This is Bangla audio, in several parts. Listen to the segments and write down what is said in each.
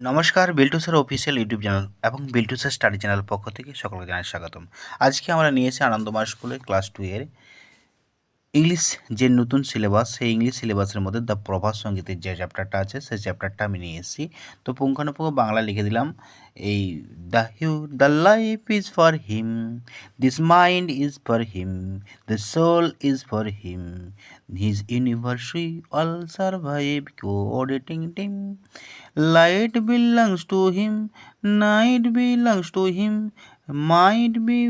নমস্কার, বিল্টুসের অফিসিয়াল ইউটিউব চ্যানেল এবং বিল্টুসের স্টাডি চ্যানেল পক্ষ থেকে সকলকে জানাই স্বাগতম। আজকে আমরা নিয়েছি আনন্দমার স্কুলে ক্লাস টু এর ইংলিশ যে নতুন সিলেবাস, সেই ইংলিশ সিলেবাসের মধ্যে দ্য প্রভাস সঙ্গীতের যে চ্যাপ্টারটা আছে, সেই চ্যাপ্টারটা আমি নিয়ে এসেছি। তো পুঙ্খানুপুঙ্খ বাংলা লিখে দিলাম, এই the hue the life is for him this mind is for him the soul is for him his universe we all survive coordinating team light belongs to him night belongs to him mind be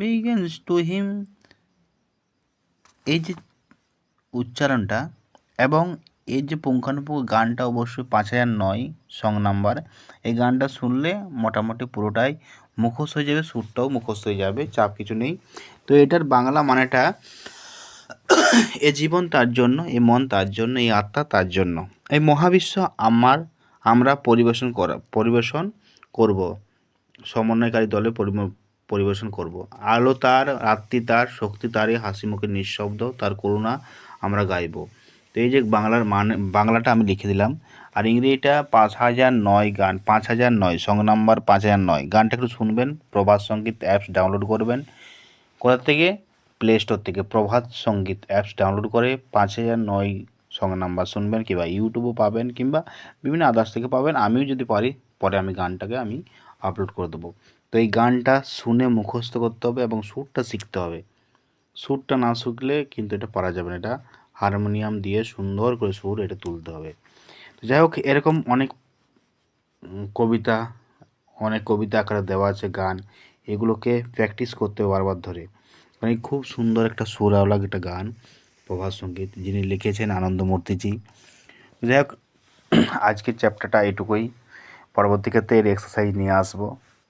begins to him এই যে উচ্চারণটা এবং এর যে পুঙ্খানুপুঙ্খ গানটা অবশ্যই পাঁচ হাজার নয় সং নাম্বার, এই গানটা শুনলে মোটামুটি পুরোটাই মুখস্থ হয়ে যাবে, সুরটাও মুখস্থ হয়ে যাবে, চাপ কিছু নেই। তো এটার বাংলা মানেটা এ জীবন তার জন্য, এ মন তার জন্য এই আত্মা তার জন্য। এই মহাবিশ্ব আমার, আমরা পরিবেশন করা, পরিবেশন করব। সমন্বয়কারী দলে পরিবেশন করব। আলো তার, রাত্রি তার, শক্তি তারে হাসি মুখে নিঃশব্দ, তার করুণা আমরা গাইব। তো এই যে বাংলার মানে বাংলাটা আমি লিখে দিলাম। আর ইংরেজিটা পাঁচ হাজার নয় গান, পাঁচ হাজার নয়, সং নাম্বার পাঁচ হাজার নয়। গানটা একটু শুনবেন, প্রভাত সংগীত অ্যাপস ডাউনলোড করবেন। কোথা থেকে? প্লে স্টোর থেকে। প্রভাত সংগীত অ্যাপস ডাউনলোড করে পাঁচ হাজার নয় সং নাম্বার শুনবেন, কিংবা ইউটিউবও পাবেন, কিংবা বিভিন্ন আদার্স থেকে পাবেন। আমিও যদি পারি, পরে আমি গানটাকে আমি আপলোড করে দেবো। তো এই গানটা শুনে মুখস্থ করতে হবে এবং সুরটা শিখতে হবে। সুরটা না শিখলে কিন্তু এটা পারা যাবে না। এটা হারমোনিয়াম দিয়ে সুন্দর করে সুর এটা তুলতে হবে। তো যাই হোক, এরকম অনেক কবিতা অনেক কবিতা আকারে দেওয়া আছে গান, এগুলোকে প্র্যাকটিস করতে বারবার ধরে। মানে খুব সুন্দর একটা সুরাওলা একটা গান প্রভাত সংগীত, যিনি লিখেছেন আনন্দমূর্তিজি যাই হোক, আজকের চ্যাপ্টারটা এটুকুই। পরবর্তী ক্ষেত্রে এর এক্সারসাইজ নিয়ে আসব।